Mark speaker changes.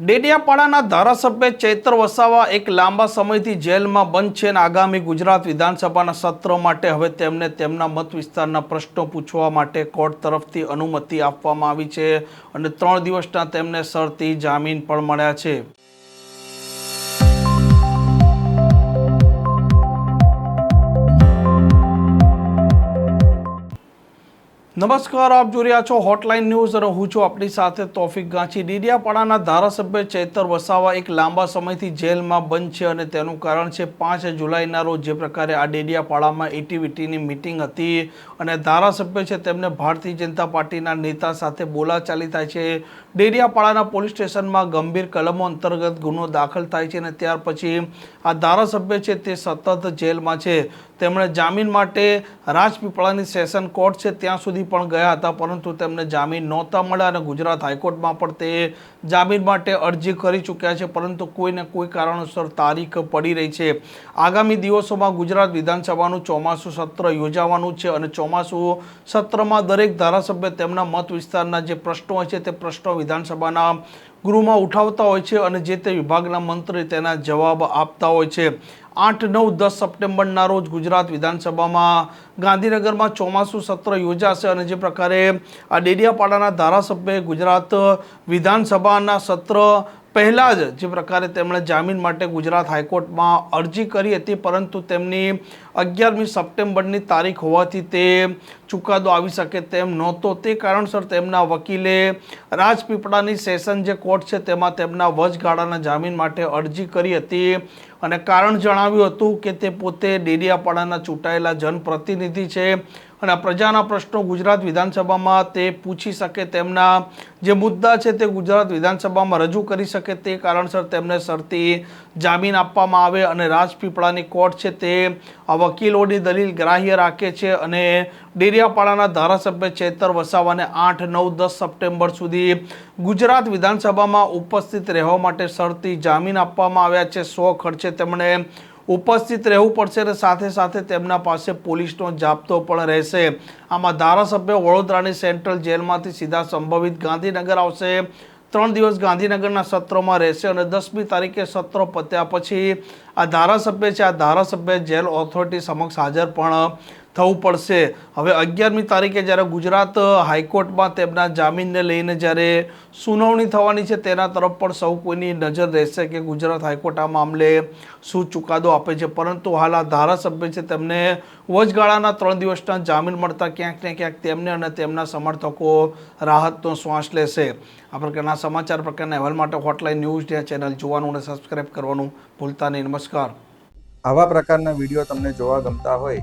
Speaker 1: ડેડિયાપાડાના ધારાસભ્ય ચૈત્ર વસાવા એક લાંબા સમયથી જેલમાં બંધ છે અને આગામી ગુજરાત વિધાનસભાના સત્ર માટે હવે તેમને તેમના મત વિસ્તારના પ્રશ્નો પૂછવા માટે કોર્ટ તરફથી અનુમતિ આપવામાં આવી છે અને ત્રણ દિવસના તેમને સરતી જામીન પણ મળ્યા છે. નમસ્કાર, આપ જોઈ રહ્યા છો હોટલાઇન ન્યૂઝ અને હું છું આપણી સાથે તોફિક ગાંચી. ડીડિયાપાડાના ધારાસભ્ય ચૈતર વસાવા એક લાંબા સમયથી જેલમાં બંધ છે અને તેનું કારણ છે પાંચ જુલાઈના રોજ જે પ્રકારે આ ડેડિયાપાડામાં એટીવીટીની મિટિંગ હતી અને ધારાસભ્ય છે તેમને ભારતીય જનતા પાર્ટીના નેતા સાથે બોલાચાલી થાય છે. ડેડિયાપાડાના પોલીસ સ્ટેશનમાં ગંભીર કલમો અંતર્ગત ગુનો દાખલ થાય છે અને ત્યાર પછી આ ધારાસભ્ય છે તે સતત જેલમાં છે. તેમણે જામીન માટે રાજપીપળાની સેશન કોર્ટ છે, ત્યાં સુધી પણ ગયા હતા, પરંતુ તેમને જામીન નહોતા મળ્યા અને ગુજરાત હાઈકોર્ટમાં પણ તે જામીન માટે અરજી કરી ચૂક્યા છે, પરંતુ કોઈને કોઈ કારણોસર તારીખ પડી રહી છે. આગામી દિવસોમાં ગુજરાત વિધાનસભાનું ચોમાસું સત્ર યોજાવાનું છે અને ચોમાસું સત્રમાં દરેક ધારાસભ્ય તેમના મત વિસ્તારના જે પ્રશ્નો હોય છે, તે પ્રશ્નો વિધાનસભાના ગૃહમાં ઉઠાવતા હોય છે અને જે તે વિભાગના મંત્રી તેના જવાબ આપતા હોય છે. આઠ, નવ, દસ સપ્ટેમ્બરના રોજ ગુજરાત વિધાનસભામાં ગાંધીનગરમાં ચોમાસું સત્ર યોજાશે અને જે પ્રકારે આ ડેડિયાપાડાના ધારાસભ્યએ ગુજરાત વિધાનસભાના સત્ર પહેલાં જ જે પ્રકારે તેમણે જામીન માટે ગુજરાત હાઈકોર્ટમાં અરજી કરી હતી, પરંતુ તેમની અગિયારમી સપ્ટેમ્બરની તારીખ હોવાથી તે ચુકાદો આવી શકે તેમ નહોતો. તે કારણસર તેમના વકીલે રાજપીપળાની સેશન જે કોર્ટ છે તેમાં તેમના વચગાળાના જામીન માટે અરજી કરી હતી અને કારણ જણાવ્યું હતું કે તે પોતે ડેડિયાપાડાના ચૂંટાયેલા જનપ્રતિનિધિ છે. અને પ્રજાના પ્રશ્નો ગુજરાત વિધાનસભામાં તે પૂછી શકે તેમના જે મુદ્દા છે તે ગુજરાત વિધાનસભામાં રજૂ કરી શકે તે કારણસર તેમને શરતી જામીન આપવામાં આવે અને રાજપીપળાની કોર્ટ છે તે વકીલોની દલીલ ગ્રાહ્ય રાખે છે અને ડેરિયાપાડાના ધારાસભ્ય ચેતર વસાવાને આઠ, નવ, દસ સપ્ટેમ્બર સુધી ગુજરાત વિધાનસભામાં ઉપસ્થિત રહેવા માટે શરતી જામીન આપવામાં આવ્યા છે. સો ખર્ચે તેમણે ઉપસ્થિત રહેવું પડશે અને સાથે સાથે તેમના પાસે પોલીસનો જાપ્તો પણ રહેશે. આમાં ધારાસભ્ય વડોદરાની સેન્ટ્રલ જેલમાંથી સીધા સંભવિત ગાંધીનગર આવશે. ત્રણ દિવસ ગાંધીનગરના સત્રોમાં રહેશે અને દસમી તારીખે સત્રો પત્યા પછી આ ધારાસભ્ય છે, આ ધારાસભ્ય જેલ ઓથોરિટી સમક્ષ હાજર પણ થવું પડશે. હવે અગિયારમી તારીખે જ્યારે ગુજરાત હાઈકોર્ટમાં તેમના જામીનને લઈને જ્યારે સુનાવણી થવાની છે, તેના તરફ પણ સૌ કોઈની નજર રહેશે કે ગુજરાત હાઈકોર્ટ આ મામલે શું ચુકાદો આપે છે. પરંતુ હાલ આ ધારાસભ્ય છે, તેમને વચગાળાના ત્રણ દિવસના જામીન મળતા ક્યાંક ને ક્યાંક તેમને અને તેમના સમર્થકો રાહતનો શ્વાસ લેશે. આ પ્રકારના સમાચાર પ્રકારના અહેવાલ માટે હોટલાઇન ન્યૂઝ ચેનલ જોવાનું અને સબસ્ક્રાઇબ કરવાનું ભૂલતા નહીં. નમસ્કાર.
Speaker 2: આવા પ્રકારના વીડિયો તમને જોવા ગમતા હોય